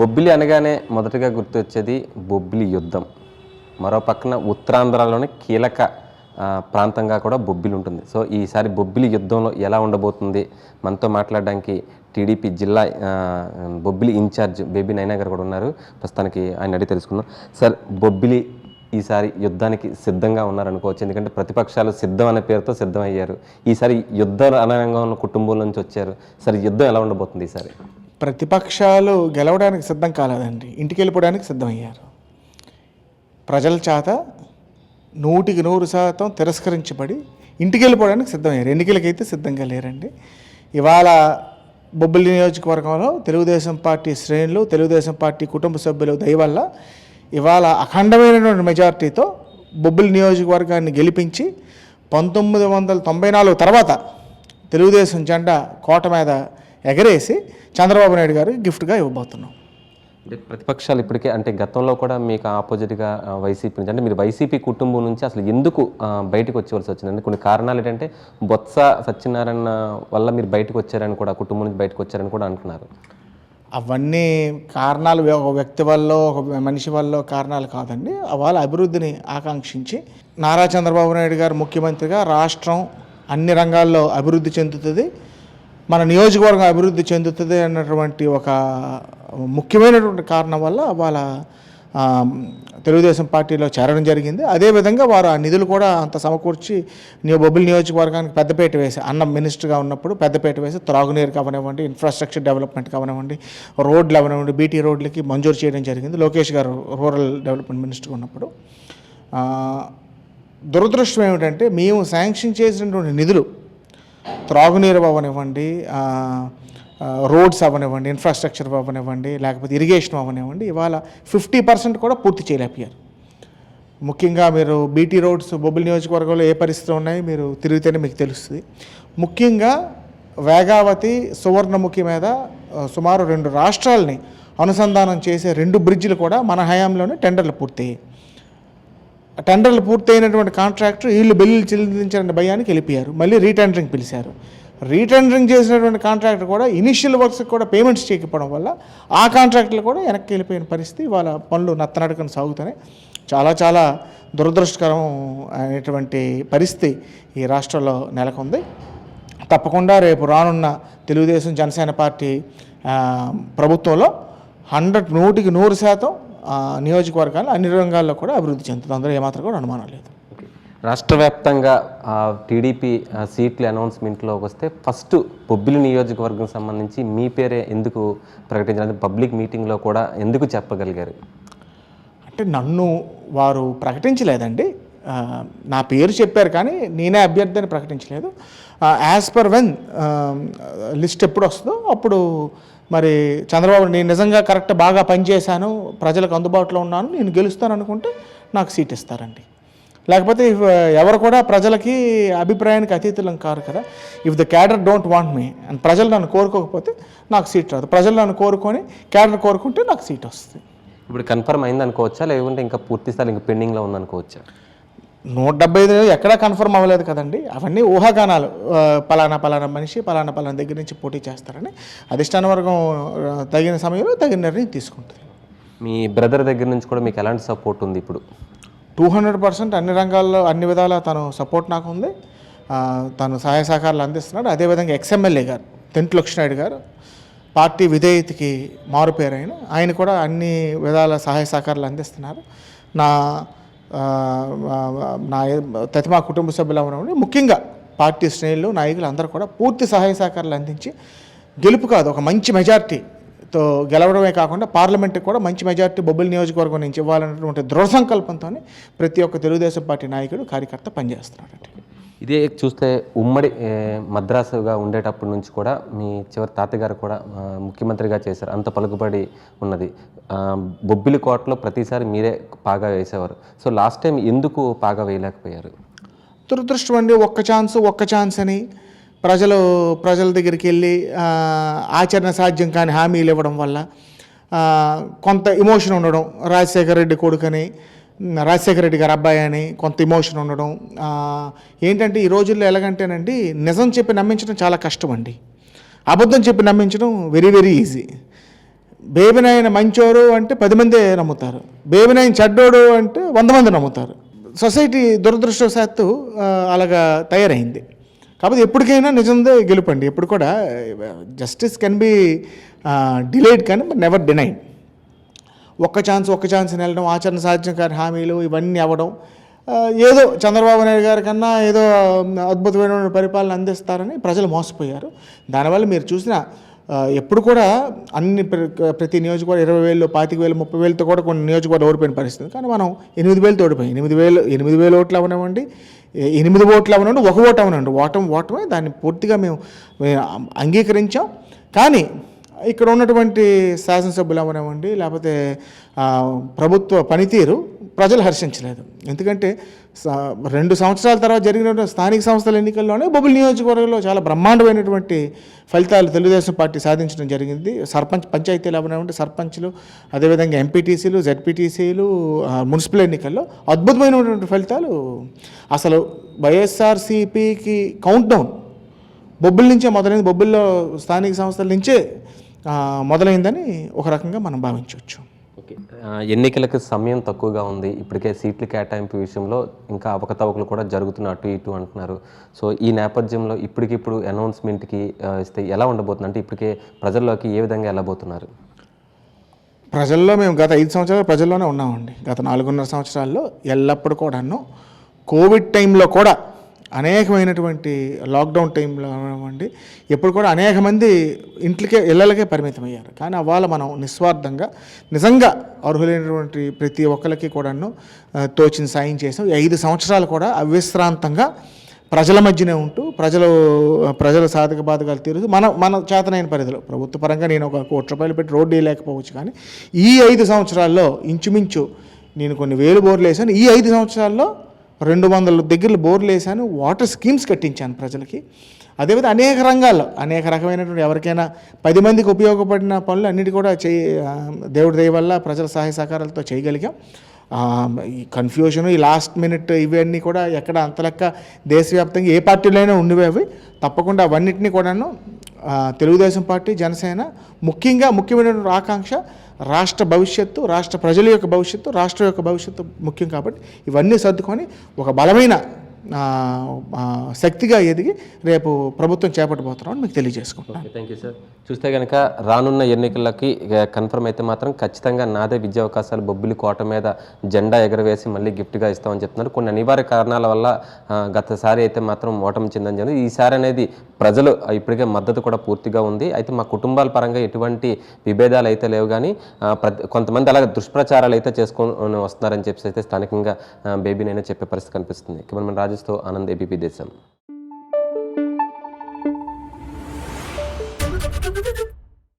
బొబ్బిలి అనగానే మొదటగా గుర్తొచ్చేది బొబ్బిలి యుద్ధం. మరో పక్కన ఉత్తరాంధ్రలోని కీలక ప్రాంతంగా కూడా బొబ్బిలి ఉంటుంది. సో ఈసారి బొబ్బిలి యుద్ధంలో ఎలా ఉండబోతుంది? మనతో మాట్లాడడానికి టీడీపీ జిల్లా బొబ్బిలి ఇన్ఛార్జ్ బేబీ నైనా గారు కూడా ఉన్నారు. ప్రస్తుతానికి ఆయన అడిగి తెలుసుకుందాం. సార్ బొబ్బిలి ఈసారి యుద్ధానికి సిద్ధంగా ఉన్నారనుకోవచ్చు. ఎందుకంటే ప్రతిపక్షాలు సిద్ధం అనే పేరుతో సిద్ధం అయ్యారు ఈసారి యుద్ధ రణరంగం ఉన్న కుటుంబం నుంచి వచ్చారు. సరే యుద్ధం ఎలా ఉండబోతుంది ఈసారి? ప్రతిపక్షాలు గెలవడానికి సిద్ధం కాలేదండి. ఇంటికి వెళ్ళిపోవడానికి సిద్ధమయ్యారు. ప్రజల చేత నూటికి నూరు శాతం తిరస్కరించబడి ఇంటికి వెళ్ళిపోవడానికి సిద్ధమయ్యారు. ఎన్నికలకైతే సిద్ధంగా లేరండి. ఇవాళ బొబ్బిలి నియోజకవర్గంలో తెలుగుదేశం పార్టీ శ్రేణులు తెలుగుదేశం పార్టీ కుటుంబ సభ్యులు దయవల్ల ఇవాళ అఖండమైనటువంటి మెజార్టీతో బొబ్బిలి నియోజకవర్గాన్ని గెలిపించి పంతొమ్మిది వందల తొంభై నాలుగు తర్వాత తెలుగుదేశం జెండా కోట మీద ఎగరేసి చంద్రబాబు నాయుడు గారికి గిఫ్ట్గా ఇవ్వబోతున్నాం. అంటే ప్రతిపక్షాలు ఇప్పటికే అంటే గతంలో కూడా మీకు ఆపోజిట్గా వైసీపీ నుంచి అంటే మీరు వైసీపీ కుటుంబం నుంచి అసలు ఎందుకు బయటకు వచ్చేవలసి వచ్చిందండి కొన్ని కారణాలు ఏంటంటే బొత్స సత్యనారాయణ వల్ల మీరు బయటకు వచ్చారని కూడా కుటుంబం నుంచి బయటకు వచ్చారని కూడా అంటున్నారు. అవన్నీ కారణాలు ఒక వ్యక్తి వల్ల ఒక మనిషి వల్ల కారణాలు కాదండి. వాళ్ళ అభివృద్ధిని ఆకాంక్షించి నారా చంద్రబాబు నాయుడు గారు ముఖ్యమంత్రిగా రాష్ట్రం అన్ని రంగాల్లో అభివృద్ధి చెందుతుంది. మన నియోజకవర్గం అభివృద్ధి చెందుతుంది అన్నటువంటి ఒక ముఖ్యమైనటువంటి కారణం వల్ల వాళ్ళ తెలుగుదేశం పార్టీలో చేరడం జరిగింది. అదేవిధంగా వారు ఆ నిధులు కూడా అంత సమకూర్చి నీ బొబ్బిలి నియోజకవర్గానికి పెద్దపేట వేసి అన్నం మినిస్టర్గా ఉన్నప్పుడు పెద్దపేట వేసి త్రాగునీరు కావనివ్వండి ఇన్ఫ్రాస్ట్రక్చర్ డెవలప్మెంట్ కావనివ్వండి రోడ్లు అవనివ్వండి బీటీ రోడ్లకి మంజూరు చేయడం జరిగింది. లోకేష్ గారు రూరల్ డెవలప్మెంట్ మినిస్టర్గా ఉన్నప్పుడు. దురదృష్టం ఏమిటంటే మేము శాంక్షన్ చేసినటువంటి నిధులు త్రాగునీరు అవ్వనివ్వండి రోడ్స్ అవ్వనివ్వండి ఇన్ఫ్రాస్ట్రక్చర్ అవ్వనివ్వండి లేకపోతే ఇరిగేషన్ అవ్వనివ్వండి ఇవాళ ఫిఫ్టీ పర్సెంట్ కూడా పూర్తి చేయలేకపోయారు. ముఖ్యంగా మీరు బీటీ రోడ్స్ బొబ్బిలి నియోజకవర్గంలో ఏ పరిస్థితులు ఉన్నాయి మీరు తిరిగితేనే మీకు తెలుస్తుంది. ముఖ్యంగా వేగావతి సువర్ణముఖి మీద సుమారు రెండు రాష్ట్రాలని అనుసంధానం చేసే రెండు బ్రిడ్జిలు కూడా మన హయాంలోనే టెండర్లు పూర్తయ్యాయి. టెండర్లు పూర్తయినటువంటి కాంట్రాక్టర్ వీళ్ళు బిల్లులు చెల్లించారని భయానికి వెళ్ళిపోయారు. మళ్ళీ రీటెండరింగ్ పిలిచారు. రీటెండరింగ్ చేసినటువంటి కాంట్రాక్టర్ కూడా ఇనిషియల్ వర్క్స్ కూడా పేమెంట్స్ చేయకపోవడం వల్ల ఆ కాంట్రాక్టులు కూడా వెనక్కి వెళ్ళిపోయిన పరిస్థితి వాళ్ళ పనులు నత్తనడకన సాగుతున్నాయి. చాలా చాలా దురదృష్టకరం అనేటువంటి పరిస్థితి ఈ రాష్ట్రంలో నెలకొంది. తప్పకుండా రేపు రానున్న తెలుగుదేశం జనసేన పార్టీ ప్రభుత్వంలో హండ్రెడ్ నూటికి నూరు శాతం నియోజకవర్గాలు అన్ని రంగాల్లో కూడా అభివృద్ధి చెందుతుంది. అందులో ఏమాత్రం కూడా అనుమానం లేదు. రాష్ట్ర వ్యాప్తంగా టీడీపీ సీట్ల అనౌన్స్మెంట్లోకి వస్తే ఫస్ట్ బొబ్బిలి నియోజకవర్గం సంబంధించి మీ పేరే ఎందుకు ప్రకటించారు? పబ్లిక్ మీటింగ్లో కూడా ఎందుకు చెప్పగలిగారు? అంటే నన్ను వారు ప్రకటించలేదండి. నా పేరు చెప్పారు కానీ నేనే అభ్యర్థిని ప్రకటించలేదు. యాజ్ పర్ వెన్ లిస్ట్ ఎప్పుడు వస్తుందో అప్పుడు మరి చంద్రబాబు నేను నిజంగా కరెక్ట్ బాగా పనిచేశాను ప్రజలకు అందుబాటులో ఉన్నాను నేను గెలుస్తాను అనుకుంటే నాకు సీట్ ఇస్తారండి. లేకపోతే ఎవరు కూడా ప్రజలకి అభిప్రాయానికి అతీతులం కారు కదా. If the cadre don't want me and ప్రజలు నన్ను కోరుకోకపోతే నాకు సీట్ రాదు. ప్రజలు నన్ను కోరుకొని క్యాడర్ కోరుకుంటే నాకు సీట్ వస్తుంది. ఇప్పుడు కన్ఫర్మ్ అయింది అనుకోవచ్చా లేకుంటే ఇంకా పూర్తి స్థాయి ఇంకా పెండింగ్లో ఉందనుకోవచ్చా? నూట డెబ్బై ఐదు ఎక్కడా కన్ఫర్మ్ అవ్వలేదు కదండి. అవన్నీ ఊహాగానాలు. పలానా పలానా మనిషి పలానా పలానా దగ్గర నుంచి పోటీ చేస్తారని అధిష్టాన వర్గం తగిన సమయంలో తగిన నిర్ణయం తీసుకుంటుంది. మీ బ్రదర్ దగ్గర నుంచి కూడా మీకు ఎలాంటి సపోర్ట్ ఉంది ఇప్పుడు? టూ హండ్రెడ్ పర్సెంట్ అన్ని రంగాల్లో అన్ని విధాల తను సపోర్ట్ నాకు ఉంది. తను సహాయ సహకారాలు అందిస్తున్నాడు. అదేవిధంగా ఎక్స్ఎమ్మెల్యే గారు తెంటి లక్ష్మణాయుడు గారు పార్టీ విధేయతకి మారుపేరు ఆయన ఆయన కూడా అన్ని విధాల సహాయ సహకారాలు అందిస్తున్నారు. నా నా తతిమా కుటుంబ సభ్యులు ఉన్నప్పుడు ముఖ్యంగా పార్టీ శ్రేణులు నాయకులు అందరూ కూడా పూర్తి సహాయ సహకారాలు అందించి గెలుపు కాదు ఒక మంచి మెజార్టీతో గెలవడమే కాకుండా పార్లమెంట్కి కూడా మంచి మెజార్టీ బొబ్బిలి నియోజకవర్గం నుంచి ఇవ్వాలన్నటువంటి దృఢ సంకల్పంతో ప్రతి ఒక్క తెలుగుదేశం పార్టీ నాయకుడు కార్యకర్త పనిచేస్తున్నారండి ఇదే చూస్తే ఉమ్మడి మద్రాసుగా ఉండేటప్పటి నుంచి కూడా మీ చివరి తాతగారు కూడా ముఖ్యమంత్రిగా చేశారు. అంత పలుకుబడి ఉన్నది. బొబ్బిలి కోటలో ప్రతిసారి మీరే పాగా వేసేవారు. సో లాస్ట్ టైం ఎందుకు పాగా వేయలేకపోయారు? దురదృష్టం అండి. ఒక్క ఛాన్స్ ఒక్క ఛాన్స్ అని ప్రజలు ప్రజల దగ్గరికి వెళ్ళి ఆచరణ సాధ్యం కాని హామీలు ఇవ్వడం వల్ల కొంత ఇమోషన్ ఉండడం రాజశేఖర రెడ్డి కొడుకని రాజశేఖర రెడ్డి గారు అబ్బాయి అని కొంత ఇమోషన్ ఉండడం ఏంటంటే ఈ రోజుల్లో ఎలాగంటేనండి నిజం చెప్పి నమ్మించడం చాలా కష్టం అండి అబద్ధం చెప్పి నమ్మించడం వెరీ వెరీ ఈజీ బేబినాయన మంచోడు అంటే పది మందే నమ్ముతారు. బేబినాయన చెడ్డోడు అంటే వంద మంది నమ్ముతారు. సొసైటీ దురదృష్టవశాత్తు అలాగా తయారైంది. కాబట్టి ఎప్పటికైనా నిజందే గెలుపండి. ఎప్పుడు కూడా జస్టిస్ కెన్ బి డిలేడ్ కానీ నెవర్ డినైడ్ ఒక్క ఛాన్స్ ఒక్క ఛాన్స్ వెళ్ళడం ఆచరణ సాధ్యం కాని హామీలు ఇవన్నీ అవ్వడం ఏదో చంద్రబాబు నాయుడు గారి కన్నా ఏదో అద్భుతమైన పరిపాలన అందిస్తారని ప్రజలు మోసపోయారు. దానివల్ల మీరు చూసిన ఎప్పుడు కూడా అన్ని ప్ర- ప్రతి నియోజకవర్గం ఇరవై వేలు పాతిక వేలు ముప్పై వేలతో కూడా కొన్ని నియోజకవర్గాలు ఓడిపోయిన పరిస్థితి. కానీ మనం ఎనిమిది వేలతో ఓడిపోయాం. ఎనిమిది వేలు ఎనిమిది వేలు ఓట్లు అవనివ్వండి ఎనిమిది ఓట్లు అవనండి ఒక ఓటు అవనండి ఓటం ఓటమే దాన్ని పూర్తిగా మేము అంగీకరించాం. కానీ ఇక్కడ ఉన్నటువంటి శాసనసభ్యులు అవనివ్వండి లేకపోతే ప్రభుత్వ పనితీరు ప్రజలు హర్షించలేదు. ఎందుకంటే రెండు సంవత్సరాల తర్వాత జరిగిన స్థానిక సంస్థల ఎన్నికల్లోనే బొబ్బుల నియోజకవర్గంలో చాలా బ్రహ్మాండమైనటువంటి ఫలితాలు తెలుగుదేశం పార్టీ సాధించడం జరిగింది. సర్పంచ్ పంచాయతీలు అవనివ్వండి సర్పంచ్లు అదేవిధంగా ఎంపీటీసీలు జెడ్పీటీసీలు మున్సిపల్ ఎన్నికల్లో అద్భుతమైనటువంటి ఫలితాలు. అసలు వైఎస్ఆర్సీపీకి కౌంట్ డౌన్ బొబ్బుల నుంచే మొదలైంది. బొబ్బుల్లో స్థానిక సంస్థల నుంచే మొదలైందని ఒక రకంగా మనం భావించవచ్చు. ఓకే. ఎన్నికలకు సమయం తక్కువగా ఉంది. ఇప్పటికే సీట్ల కేటాయింపు విషయంలో ఇంకా అవకతవకలు కూడా జరుగుతున్న అటు ఇటు అంటున్నారు. సో ఈ నేపథ్యంలో ఇప్పటికిప్పుడు అనౌన్స్మెంట్కి ఇస్తే ఎలా ఉండబోతుంది? అంటే ఇప్పటికే ప్రజల్లోకి ఏ విధంగా వెళ్ళబోతున్నారు? ప్రజల్లో మేము గత ఐదు సంవత్సరాలు ప్రజల్లోనే ఉన్నామండి. గత నాలుగున్నర సంవత్సరాల్లో ఎల్లప్పుడూ కూడాను కోవిడ్ టైంలో కూడా అనేకమైనటువంటి లాక్డౌన్ టైంలో అవ్వండి ఎప్పుడు కూడా అనేక మంది ఇంట్లకే ఇళ్ళకే పరిమితం అయ్యారు కానీ అవాళ మనం నిస్వార్థంగా నిజంగా అర్హులైనటువంటి ప్రతి ఒక్కరికి కూడాను తోచిన సాయం చేసాం. ఈ ఐదు సంవత్సరాలు కూడా అవిశ్రాంతంగా ప్రజల మధ్యనే ఉంటూ ప్రజలు ప్రజల సాధక బాధకాలు తీరుతూ మన మన చేతనైన పరిధిలో ప్రభుత్వ పరంగా నేను ఒక కోటి రూపాయలు పెట్టి రోడ్డు వేయలేకపోవచ్చు కానీ ఈ ఐదు సంవత్సరాల్లో ఇంచుమించు నేను కొన్ని వేలు బోర్లు వేసాను. ఈ ఐదు సంవత్సరాల్లో రెండు వందల దగ్గర బోర్లు వేసాను వాటర్ స్కీమ్స్ కట్టించాను ప్రజలకి. అదేవిధంగా అనేక రంగాల్లో అనేక రకమైనటువంటి ఎవరికైనా పది మందికి ఉపయోగపడిన పనులు అన్నిటి కూడా చేయి దేవుడి దయ వల్ల ప్రజల సహాయ సహకారాలతో చేయగలిగాం. ఈ కన్ఫ్యూజన్ ఈ లాస్ట్ మినిట్ ఇవన్నీ కూడా ఎక్కడ అంత లెక్క దేశవ్యాప్తంగా ఏ పార్టీలైనా ఉండేవి అవి తప్పకుండా అవన్నిటిని కూడాను తెలుగుదేశం పార్టీ జనసేన ముఖ్యంగా ముఖ్యమైన ఆకాంక్ష రాష్ట్ర భవిష్యత్తు రాష్ట్ర ప్రజల యొక్క భవిష్యత్తు రాష్ట్రం యొక్క భవిష్యత్తు ముఖ్యం కాబట్టి ఇవన్నీ సర్దుకొని ఒక బలమైన శక్తిగా ఎదిగి రేపు ప్రభుత్వం చేపట్టబోతున్నామని మీకు తెలియజేసుకుంటున్నాను. Thank you sir. చూస్తే కనుక రానున్న ఎన్నికలకి కన్ఫర్మ్ అయితే మాత్రం ఖచ్చితంగా నాదే విద్యా అవకాశాలు బొబ్బిలి కోట మీద జెండా ఎగరవేసి మళ్ళీ గిఫ్ట్గా ఇస్తామని చెప్తున్నారు. కొన్ని అనివార్య కారణాల వల్ల గతసారి అయితే మాత్రం ఓటమి చెందని జరిగింది. ఈసారి అనేది ప్రజలు ఇప్పటికే మద్దతు కూడా పూర్తిగా ఉంది. అయితే మా కుటుంబాల పరంగా ఎటువంటి విభేదాలు అయితే లేవు కానీ ప్రతి- కొంతమంది అలాగే దుష్ప్రచారాలు అయితే చేసుకొని వస్తున్నారని చెప్పేసి అయితే స్థానికంగా బేబీ చెప్పే పరిస్థితి కనిపిస్తుంది. కెమెరామెన్ రాజస్థో ఆనంద్ ఏపీపీ దేశం.